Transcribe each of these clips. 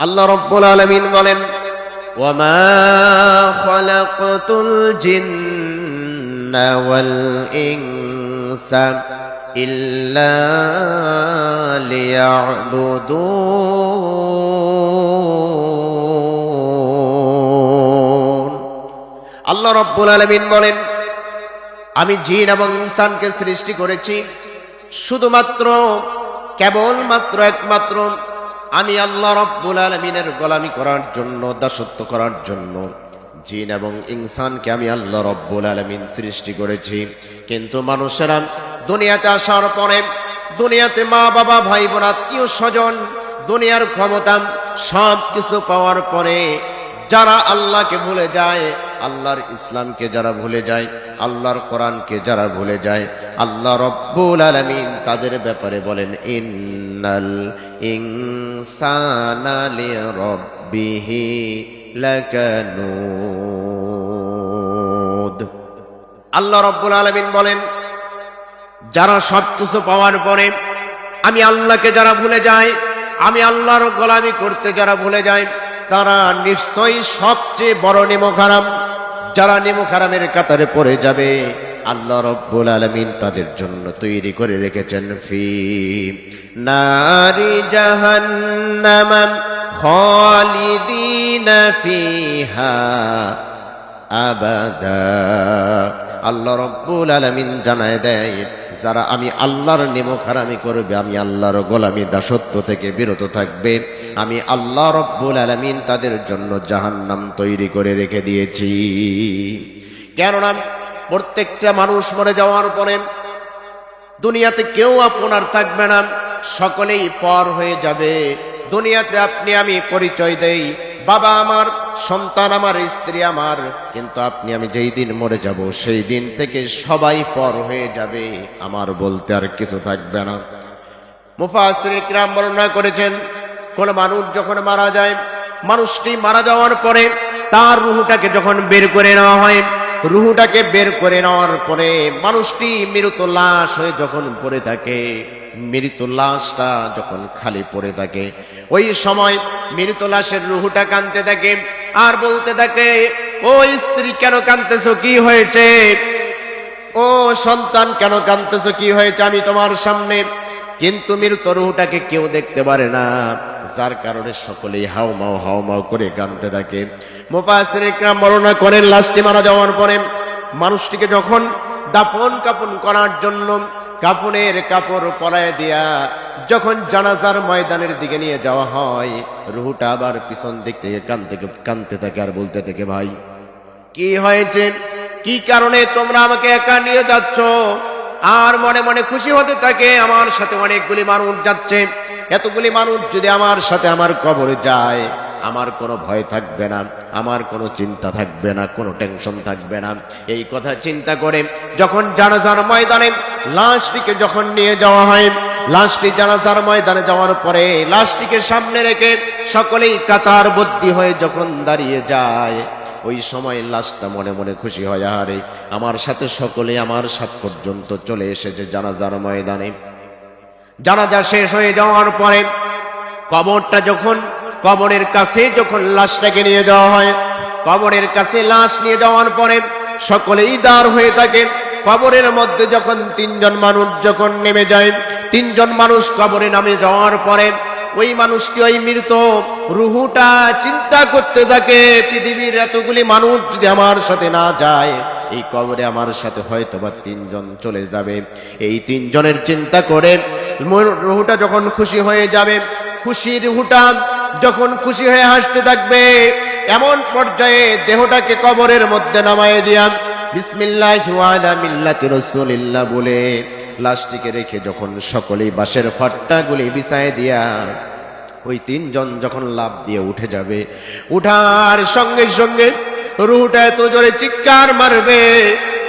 আল্লাহ রব্বুল আলমিন বলেন وما خلقت الجن والإنس إلا ليعبدون আল্লাহ রব্বুল আলমিন বলেন আমি জিন এবং ইনসানকে সৃষ্টি করেছি শুধুমাত্র কেবলমাত্র একমাত্র আমি আল্লাহ রব্বুল আলমিনের গোলামি করার জন্য, দাসত্ব করার জন্য জিন এবং ইনসানকে আমি আল্লাহ রব্বুল আলমিন সৃষ্টি করেছি। কিন্তু মানুষেরা দুনিয়াতে আসার পরে, দুনিয়াতে মা, বাবা, ভাই, বোন, আত্মীয় স্বজন, দুনিয়ার ক্ষমতা সব কিছু পাওয়ার পরে যারা আল্লাহকে ভুলে যায় আল্লাহর ইসলামকে যারা ভুলে যায়, আল্লাহর কোরআনকে যারা ভুলে যায়, আল্লাহ রব্বুল আলামিন তাদের ব্যাপারে বলেন, ইন্নাল ইনসানা লিরাব্বিহি লাকানুদ। আল্লাহ রব্বুল আলামিন বলেন, যারা সব কিছু পাওয়ার পরে আমি আল্লাহকে যারা ভুলে যায়, আমি আল্লাহর গোলামি করতে যারা ভুলে যায় তারা নিশ্চয়ই সবচেয়ে বড় নেমখারাম। যারা নেমখারামের কাতারে পড়ে যাবে, আল্লাহ রব্বুল আলমিন তাদের জন্য তৈরি করে রেখেছেন ফি নারী জাহান্নাম খালিদিনা ফিহা। আল্লাহ রব্বুল আলমিন জানায় দেয়, যারা আমি আল্লাহর নেমখারামি করবে, আমি আল্লাহর গোলামি দাসত্ব থেকে বিরত থাকবে। আমি আল্লাহ রব্বুল আলমিন তাদের জন্য জাহান্নাম তৈরি করে রেখে দিয়েছি। কেননা, প্রত্যেকটা মানুষ মরে যাওয়ার পরে দুনিয়াতে কেউ আপনার থাকবে না, সকলেই পর হয়ে যাবে। দুনিয়াতে আপনি আমি পরিচয় দেই, বাবা আমার সন্তান আমার, স্ত্রী আমার, কিন্তু আপনি, আমি যেই দিন মরে যাব, সেই দিন থেকে সবাই পর হয়ে যাবে। আমার বলতে আর কিছু থাকবে না। মুফাসির ইকরাম বর্ণনা করেছেন, কোন মানুষ যখন মারা যায়, মানুষটি মারা যাওয়ার পরে তার রুহুটাকে যখন বের করে নেওয়া হয়, রুহুটাকে বের করে নেওয়ার পরে মানুষটি মৃত লাশ হয়ে যখন পড়ে থাকে মৃত লাশটা যখন খালি পড়ে থাকে, ওই সময় মৃত লাশের রুহুটা কানতে থাকে আর বলতে থাকে, ও স্ত্রী কেন কানতেছো কি হয়েছে? ও সন্তান কেন কাঁদতেছো? কি হয়েছে? আমি তোমার সামনে, কিন্তু মৃত রুহটাকে কেউ দেখতে পারে না, যার কারণে সকলেই হাও মাও হাও মাও করে কাঁদতে থাকে। মুফাসির বর্ণনা করেন, লাশটি মারা যাওয়ার পরে মানুষটিকে যখন দাফন কাপন করার জন্য কাপনের কাপড় পরায় দিয়া যখন জানাজার ময়দানের দিকে নিয়ে যাওয়া হয়, রুহুটা আবার পিছন দিক থেকে কানতে কানতে থাকে আর বলতে থাকে, ভাই, কি হয়েছে? কি কারণে তোমরা আমাকে একা নিয়ে যাচ্ছ? আর মনে মনে খুশি হতে থাকে, আমার সাথে অনেকগুলি মানুষ যাচ্ছে। এতগুলি মানুষ যদি আমার সাথে আমার কবরে যায়, আমার কোনো ভয় থাকবে না, আমার কোনো চিন্তা থাকবে না, কোনো টেনশন থাকবে না। এই কথা চিন্তা করে যখন জানাজার ময়দানে লাশটিকে যখন নিয়ে যাওয়া হয় লাশটি জানাজার ময়দানে যাওয়ার পরে লাশটিকে সামনে রেখে সকলেই কাতার বদ্যি হয়ে যখন দাঁড়িয়ে যায়, ওই সময় লাশটা মনে মনে খুশি হয় আরে আমার সাথে সকলে আমার সাত পর্যন্ত চলে এসেছে জানাজার ময়দানে। জানাজা শেষ হয়ে যাওয়ার পরে কবরটা যখন, কবরের কাছে যখন লাশটাকে নিয়ে যাওয়া হয়, কবরের কাছে লাশ নিয়ে যাওয়ার পরে সকলেই দাঁড় হয়ে থাকে। কবরের মধ্যে যখন তিনজন মানুষ যখন নেমে যায় তিনজন মানুষ কবরে নামে যাওয়ার পরে ওই মানুষটি ওই মৃত রুহুটা চিন্তা করতে থাকে, পৃথিবীর এতগুলি মানুষ যদি আমার সাথে না যায়, এই কবরে আমার সাথে হয়তো বা তিনজন চলে যাবে। এই তিনজনের চিন্তা করে রুহুটা যখন খুশি হয়ে যাবে, খুশি রুহুটা যখন খুশি হয়ে হাসতে থাকবে, এমন পর্যায়ে দেহটাকে কবরের মধ্যে নামায় দিয়া বিসমিল্লাহ বলে লাশটিকে রেখে যখন সকলেই বাঁশের ফাট্টাগুলি বিছায় দিয়া ওই তিনজন যখন লাভ দিয়ে উঠে যাবে, উঠার সঙ্গে সঙ্গে রুহটা এত জোরে চিৎকার মারবে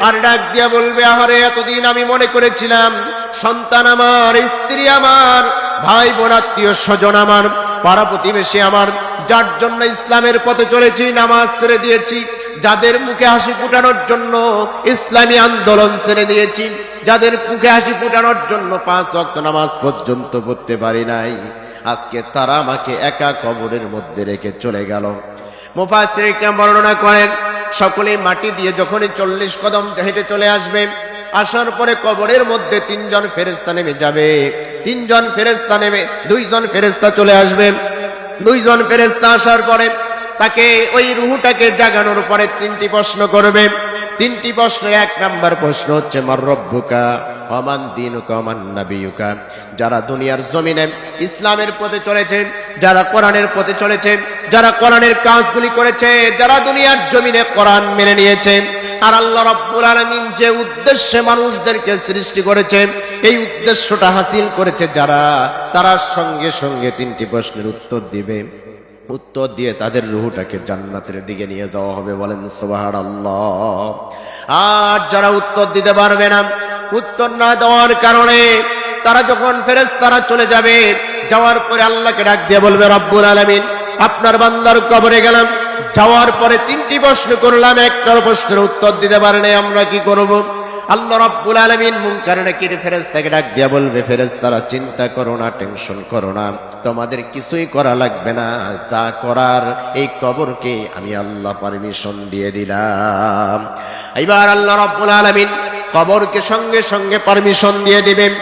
আর ডাক দিয়া বলবে, আহারে, এতদিন আমি মনে করেছিলাম সন্তান আমার, স্ত্রী আমার ভাই বোন আত্মীয় স্বজন আমার, পাড়া প্রতিবেশী আমার, যার জন্য ইসলামের পথে চলেছি, নামাজ ছেড়ে দিয়েছি যাদের মুখে হাসি ফুটানোর জন্য ইসলামী আন্দোলন ছেড়ে দিয়েছি, যাদের মুখে হাসি ফুটানোর জন্য পাঁচ ওয়াক্ত নামাজ পর্যন্ত পড়তে পারি নাই, আজকে তারা আমাকে একা কবরের মধ্যে রেখে চলে গেল। মুফাসিরিকা বর্ণনা করেন, সকলে মাটি দিয়ে যখনই চল্লিশ কদম হেঁটে চলে আসবে, আসার পরে কবরের মধ্যে তিনজন ফেরেস্তা নেমে যাবে, তিনজন ফেরেস্তা নেমে দুইজন ফেরেস্তা চলে আসবে। দুইজন ফেরেস্তা আসার পরে তাকে ওই রুহুটাকে জাগানোর পরে তিনটি প্রশ্ন করবে। তিনটি প্রশ্নের এক নাম্বার প্রশ্ন হচ্ছে, মার রব্বুকা অমান দিনুকা অমান নাবিয়ুকা? যারা দুনিয়ার জমিনে ইসলামের পথে চলেছে, যারা কোরআনের পথে চলেছে, যারা কোরআনের কাজগুলি করেছে, যারা দুনিয়ার জমিনে কোরআন মেনে নিয়েছে, আর আল্লাহ রাব্বুল আলামিন যে উদ্দেশ্যে মানুষদেরকে সৃষ্টি করেছে, এই উদ্দেশ্যটা হাসিল করেছে যারা, তারা সঙ্গে সঙ্গে তিনটি প্রশ্নের উত্তর দিবে। উত্তর দিয়ে তাদের রুহুটাকে জান্নাতের দিকে নিয়ে যাওয়া হবে বলেন সোবাহার আর যারা উত্তর দিতে পারবে না, উত্তর না দেওয়ার কারণে তারা যখন ফেরেস তারা চলে যাবে, যাওয়ার পরে আল্লাহকে ডাক দিয়ে বলবে, রব্বুল আলমিন, আপনার বান্দার কবরে গেলাম। যাওয়ার পরে তিনটি প্রশ্ন করলাম, একটার প্রশ্নের উত্তর দিতে পারেনি, আমরা কি করব? আল্লাহ রাব্বুল আলামিন মুনকার নাকির ফেরেশতাকে ডাক দিয়া বলবে, ফেরেশতারা চিন্তা করো না, টেনশন করো না, তোমাদের কিছুই করা লাগবে না, যা করার এই কবরকে আমি আল্লাহ পারমিশন দিয়ে দিলাম। এবার আল্লাহ রাব্বুল আলামিন কবরকে সঙ্গে সঙ্গে পারমিশন দিয়ে দিবেন।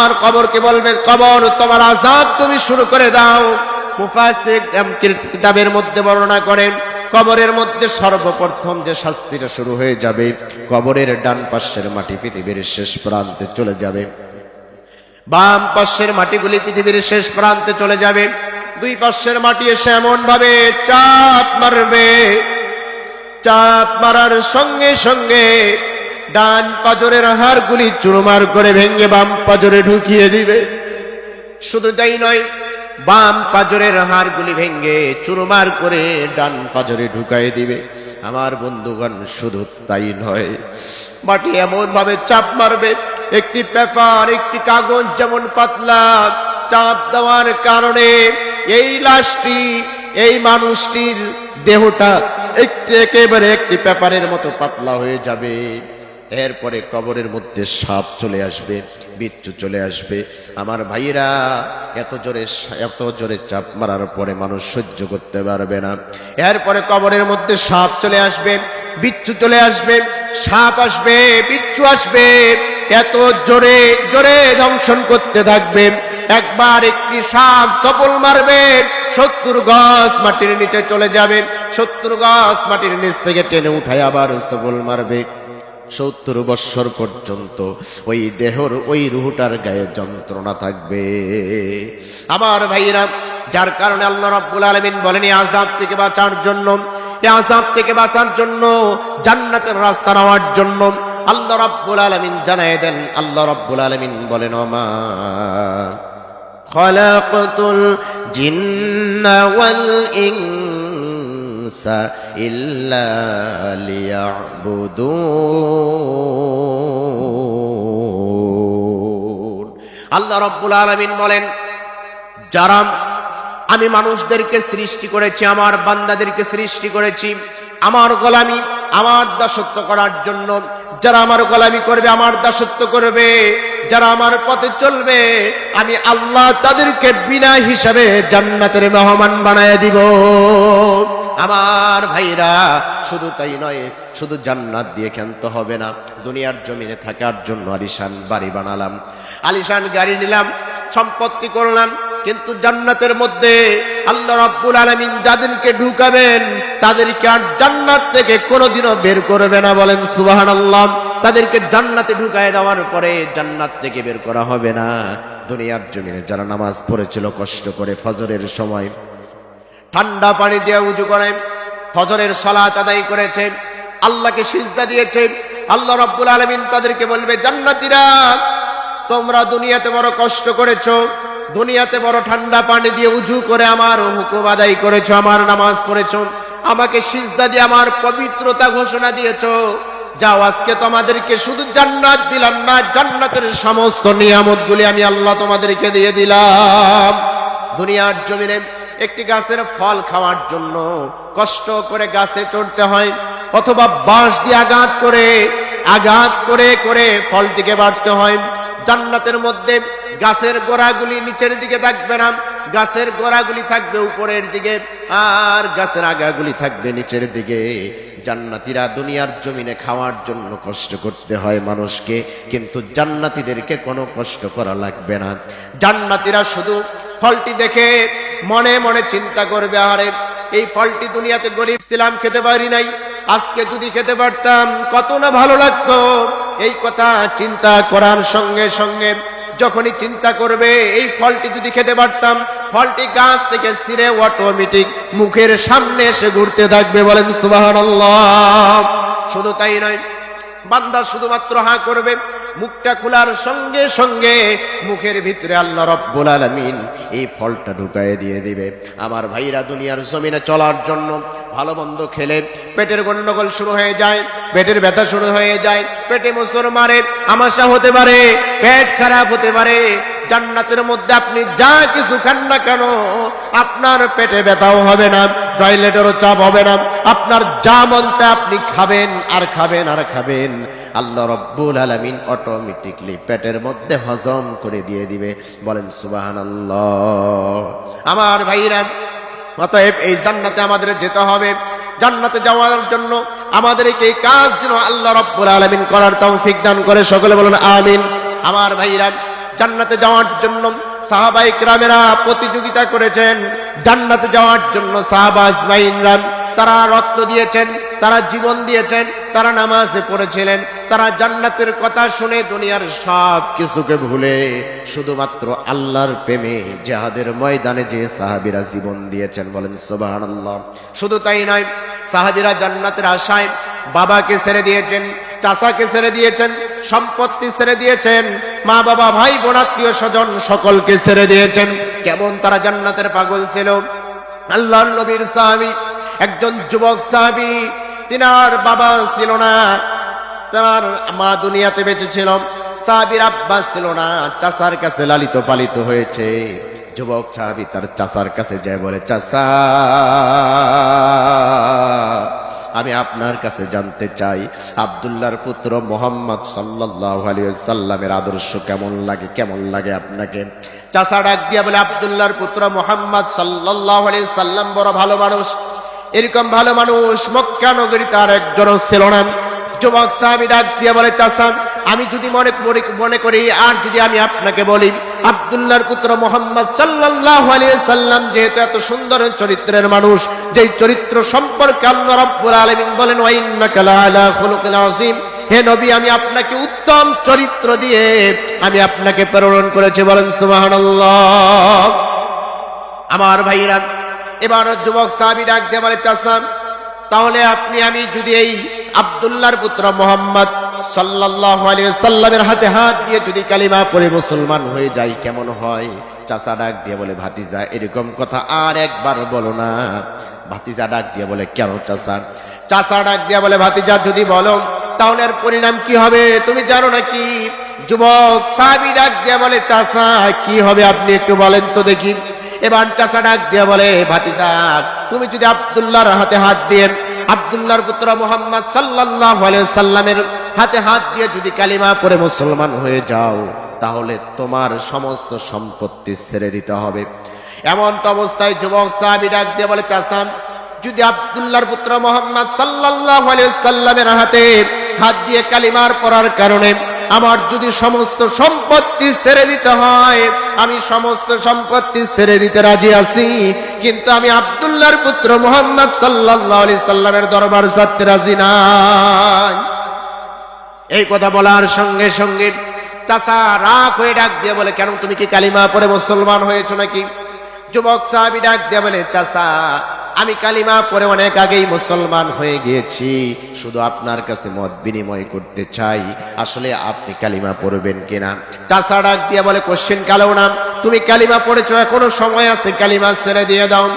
আর কবরকে বলবে, কবর, তোমার আজাদ তুমি শুরু করে দাও। মুফাসসির কিতাবের মধ্যে বর্ণনা করেন কবরের মধ্যে সর্বপ্রথম যে শাস্তিটা শুরু হয়ে যাবে, কবরের ডান পাশের মাটি পৃথিবীর শেষ প্রান্তে চলে যাবে। বাম পাশের মাটিগুলি পৃথিবীর শেষ প্রান্তে চলে যাবে। দুই পাশের মাটি এসে এমন ভাবে চাপ মারবে। চাপ মারার সঙ্গে সঙ্গে ডান পাজরের হাড়গুলি চুরমার করে ভেঙে বাম পাজরে ঢুকিয়ে দিবে। শুধু তাই নয় বাম পাজরের হাড়গুলি ভেঙ্গে চুরমার করে ডান পাজরে ঢুকাই দিবে। আমার বন্ধুগণ, শুধু তাই নয়, মাটি এমন ভাবে চাপ মারবে, একটি পেপার, একটি কাগজ যেমন পাতলা, চাপ দেওয়ার কারণে এই লাশটি, এই মানুষটির দেহটা একটি একেবারে একটি পেপারের মতো পাতলা হয়ে যাবে। এরপরে কবরের মধ্যে সাপ চলে আসবে, বিচ্ছু চলে আসবে। আমার ভাইরা এত জোরে এত জোরে চাপ মারার পরে মানুষ সহ্য করতে পারবে না। এরপরে কবরের মধ্যে সাপ চলে আসবে, বিচ্ছু চলে আসবে, সাপ আসবে, বিচ্ছু আসবে। এত জোরে জোরে দংশন করতে থাকবে। একবার একটি সাপ সফল মারবে, সত্তর গাছ মাটির নিচে চলে যাবে, সত্তর গাছ মাটির নিচ থেকে টেনে উঠায় আবার সফল মারবে। সত্তর বৎসর পর্যন্ত ওই দেহর ওই রুহুটার গায়ে যন্ত্রণা থাকবে। আমার ভাইরা যার কারণে আল্লাহ রাব্বুল আলামিন বলেন আযাব থেকে বাঁচার জন্য আযাব থেকে বাঁচার জন্য, জান্নাতের রাস্তা নেওয়ার জন্য আল্লাহ রাব্বুল আলামিন জানায় দেন। আল্লাহ রাব্বুল আলামিন বলেন, ওমা খলাকতুল জিন্না ওয়াল ইনসা ইল্লা লিয়াবুদুন আল্লাহ রাব্বুল আলামিন বলেন, যারা আমি মানুষদেরকে সৃষ্টি করেছি, আমার বান্দাদেরকে সৃষ্টি করেছি, আমার গোলামি আমার দাসত্ব করার জন্য, যারা আমার গোলামি করবে, আমার দাসত্ব করবে, যারা আমার পথে চলবে, আমি আল্লাহ তাদেরকে বিনা হিসাবে জান্নাতের মেহমান বানায় দিব। আমার ভাইরা, শুধু তাই নয়, শুধু জান্নাত দিয়ে ক্ষান্ত হবে না। দুনিয়ার জমিনে থাকার জন্য আলিশান বাড়ি বানালাম। আলিশান গাড়ি নিলাম, সম্পত্তি করলাম, কিন্তু জান্নাতের মধ্যে আল্লাহ রাব্বুল আলামিন যাদেরকে ঢুকাবেন, তাদেরকে আর জান্নাত থেকে কোনোদিনও বের করবে না বলেন সুবাহান সুবহানাল্লাহ। তাদেরকে জান্নাতে ঢুকায় দেওয়ার পরে জান্নাত থেকে বের করা হবে না। দুনিয়ার জমিনে যারা নামাজ পড়েছিল, কষ্ট করে ফজরের সময় ঠান্ডা পানি দিয়ে উজু করে, ফজরের সালাত আদায় করেছে, আল্লাহকে সিজদা দিয়েছে, আল্লাহ রাব্বুল আলমিন তাদেরকে বলবে, জান্নাতীরা, তোমরা দুনিয়াতে বড় কষ্ট করেছ, দুনিয়াতে বড় ঠান্ডা পানি দিয়ে উজু করে আমার হুকুম আদায় করেছ, আমার নামাজ পড়েছো, আমাকে সিজদা দিয়ে আমার পবিত্রতা ঘোষণা দিয়েছ। যাও, আজকে তোমাদেরকে শুধু জান্নাত দিলাম না, জান্নাতের সমস্ত নিয়ামতগুলি আমি আল্লাহ তোমাদেরকে দিয়ে দিলাম। দুনিয়ার জমিনে একটি গাছের ফল খাওয়ার জন্য কষ্ট করে গাছে চড়তে হয়, অথবা বাঁশ দিয়ে আঘাত করে আঘাত করে করে ফলটিকে বাড়তে হয়। জান্নাতের মধ্যে গাছের গোড়াগুলি নিচের দিকে থাকবে না, গাছের গোড়াগুলি থাকবে উপরের দিকে, আর গাছের আগাগুলি থাকবে নিচের দিকে। জান্নাতিরা দুনিয়ার জমিনে খাওয়ার জন্য কষ্ট করতে হয় মানুষকে, কিন্তু জান্নাতিদেরকে কোনো কষ্ট করা লাগবে না। জান্নাতিরা শুধু ফলটি দেখে মনে মনে চিন্তা করবে আরে এই ফলটি দুনিয়াতে গরিব ছিলাম, খেতে পারি নাই। আজকে যদি খেতে পারতাম, কত না ভালো লাগতো। এই কথা চিন্তা করার সঙ্গে সঙ্গে যখনই চিন্তা করবে, এই ফলটি যদি খেতে পারতাম, ফলটি গাছ থেকে ছিঁড়ে অটোমেটিক মুখের সামনে এসে ঘুরতে থাকবে বলেন সুবাহ শুধু তাই নয়, বান্দা শুধুমাত্র হা করবে মুখটা খোলার সঙ্গে সঙ্গে মুখের ভিতরে আল্লাহ রব্বুল আলামিন এই ফলটা ঢুকায় দিয়ে দিবে। আমার ভাইরা দুনিয়ার জমিনে চলার জন্য ভালো মন্দ খেলে পেটের গন্ডগোল শুরু হয়ে যায়, পেটের ব্যথা শুরু হয়ে যায়, পেটে মুসর মারে, আমাশা হতে পারে, পেট খারাপ হতে পারে, জান্নাতের মধ্যে আপনি যা কিছু খান না কেন, আপনার পেটে ব্যথাও হবে না, টয়লেটেরও চাপ হবে না, আপনার যা মন চায় আপনি খাবেন, আর খাবেন আর খাবেন। আল্লাহ রব্বুল আলমিন অটোমেটিকলি পেটের মধ্যে হজম করে দিয়ে দিবে। বলেন সুবাহান আমার ভাইরা, অতএব এই জান্নাতে আমাদের যেতে হবে। জান্নাতে যাওয়ার জন্য আমাদেরকে এই কাজ যেন আল্লাহ রব্বুল আলমিন করার তৌফিক দান করে। সকলে বলুন, আমিন। আমার ভাইরা, জান্নাতে যাওয়ার জন্য সাহাবাই ক্রামেরা প্রতিযোগিতা করেছেন। জান্নাতে যাওয়ার জন্য সাহাবা ইসমাইনরা তারা রক্ত দিয়েছেন। তারা জীবন দিয়েছেন, তারা নামাজে পড়েছিলেন, তারা জান্নাতের কথা শুনে দুনিয়ার সব কিছুকে ভুলে শুধুমাত্র আল্লাহর প্রেমে জাহাদের ময়দানে যে সাহাবিরা জীবন দিয়েছেন বলেন সোবাহান শুধু তাই নয়, সাহাবিরা জান্নাতের আশায় বাবাকে ছেড়ে দিয়েছেন, চাচাকে ছেড়ে দিয়েছেন, সম্পত্তি ছেড়ে দিয়েছেন, মা বাবা, ভাই বোন, আত্মীয় স্বজন সকলকে ছেড়ে দিয়েছেন। কেমন তারা জান্নাতের পাগল ছিল। আল্লাহর নবীর সাহাবি, একজন যুবক সাহাবি তিনার বাবা ছিল না, তার মা দুনিয়াতে বেঁচে ছিল, সাহাবির আব্বাস ছিল না, চাচার কাছে লালিত পালিত হয়েছে। যুবক সাহাবি তার চাষার কাছে যায় বলে, চাচা, আমি আপনার কাছে জানতে চাই, আবদুল্লাহর পুত্র মোহাম্মদ সাল্লাহ সাল্লামের আদর্শ কেমন লাগে কেমন লাগে আপনাকে? চাষা ডাক দিয়া বলে, আবদুল্লাহর পুত্র মোহাম্মদ সাল্লাহ সাল্লাম বড় ভালো মানুষ এরকম ভালো মানুষ মক্কা নগরী তার একজনও ছিল না। যুবক সাহাবি ডাক দিয়া বলে চাষা আমি যদি মনে মনে করি, আর যদি আমি আপনাকে বলি, আবদুল্লাহর পুত্র মোহাম্মদ আলাইহি সাল্লাম যেহেতু এত সুন্দর চরিত্রের মানুষ, যেই চরিত্র সম্পর্কে আল্লাহ আলামিন বলেন হে নবী, আমি আপনাকে উত্তম চরিত্র দিয়ে আমি আপনাকে প্রেরণ করেছি। বলেন, সুবহানাল্লাহ। আমার ভাইরা এবার যুবক সাহাবী ডাক দিয়ে বলে, চাচা, তাহলে আপনি, আমি যদি এই আবদুল্লাহর পুত্র মোহাম্মদ আলাইহি সাল্লামের হাতে হাত দিয়ে যদি কালিমা পড়ে মুসলমান হয়ে যাই, কেমন হয়? চাচা ডাক দিয়ে বলে, ভাতিজা, এরকম কথা আর একবার বলো না। ভাতিজা ডাক দিয়ে বলে, কেন চাচা? চাচা ডাক দিয়ে বলে, ভাতিজা, যদি বলো, তাহলে এর পরিণাম কি হবে? তুমি জানো নাকি? যুবক সাহাবি ডাক দিয়ে বলে, চাচা, কি হবে আপনি একটু বলেন তো দেখি। এবার চাষা ডাক দিয়ে বলে, ভাতিজা, তুমি যদি আবদুল্লাহর হাতে হাত দিয়ে, আবদুল্লাহর পুত্র মোহাম্মদ সাল্লাহ সাল্লামের হাতে হাত দিয়ে যদি কালিমা পরে মুসলমান হয়ে যাও, তাহলে তোমার সমস্ত সম্পত্তি ছেড়ে দিতে হবে। এমন তো অবস্থায় যুবক সাহাবি ডাক দিয়ে বলে চাষাম যদি আবদুল্লাহর পুত্র মোহাম্মদ সাল্লাহ সাল্লামের হাতে হাত দিয়ে কালিমার পড়ার কারণে আমার যদি সমস্ত সম্পত্তি ছেড়ে দিতে হয়, আমি সমস্ত সম্পত্তি ছেড়ে দিতে রাজি আছি। কিন্তু আমি আবদুল্লাহর পুত্র মোহাম্মদ সাল্লাহ সাল্লামের দরবার যাতে রাজি নাই। এই কথা বলার সঙ্গে সঙ্গে চাচা রাগ হয়ে ডাক দিয়ে বলে, কেন তুমি কি কালিমা পরে মুসলমান হয়েছো নাকি? যুবক সাহাবি ডাক দিয়ে বলে, চাচা আমি কালিমা পরে অনেক আগেই মুসলমান হয়ে গিয়েছি। শুধু আপনার কাছে মত বিনিময় করতে চাই। আসলে আপনি কালিমা পড়বেন কিনা? চাচা ডাক দিয়ে বলে, কোশ্চেন কালো নাম তুমি কালিমা পড়েছো, এখনও সময় আছে, কালিমা ছেড়ে দিয়ে দাও।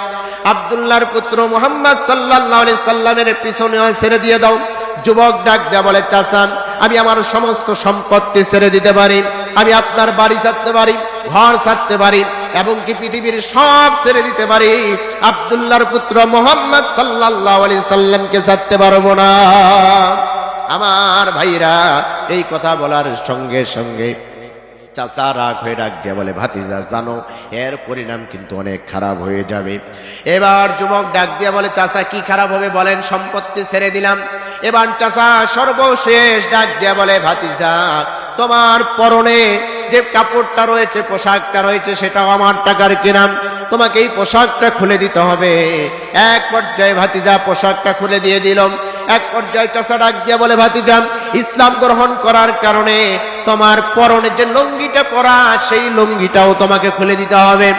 আবদুল্লাহর পুত্র মোহাম্মদ সাল্লাহ সাল্লামের পিছনে ছেড়ে দিয়ে দাও। যুবক ডাক দেয়া বলে চাচান আমি আমার সমস্ত সম্পত্তি ছেড়ে দিতে পারি। আমি আপনার বাড়ি ছাড়তে পারি, ঘর ছাড়তে পারি। এবং কি পৃথিবীর সব ছেড়ে দিতে পারি। আবদুল্লাহর পুত্র মোহাম্মদ সাল্লাহ আলি সাল্লামকে ছাড়তে পারব না। আমার ভাইরা, এই কথা বলার সঙ্গে সঙ্গে চাচা রাগ হয়ে ডাক দিয়ে বলে, ভাতিজা, জানো, এর পরিণাম কিন্তু অনেক খারাপ হয়ে যাবে। এবার যুবক ডাক দিয়ে বলে, চাচা, কি খারাপ হবে বলেন, সম্পত্তি ছেড়ে দিলাম। এবার চাচা সর্বশেষ ডাক দিয়ে বলে, ভাতিজা, তোমার পরনে যে কাপড়টা রয়েছে, পোশাকটা রয়েছে, সেটাও আমার টাকার কিনাম তোমাকে এই পোশাকটা খুলে দিতে হবে। এক পর্যায়ে ভাতিজা পোশাকটা খুলে দিয়ে দিলাম এক পর্যায়ে চাষা ডাক দিয়ে বলে, ভাতিজা, ইসলাম গ্রহণ করার কারণে তোমার পরনে যে লুঙ্গিটা পরা, সেই লুঙ্গিটাও তোমাকে খুলে দিতে হবে।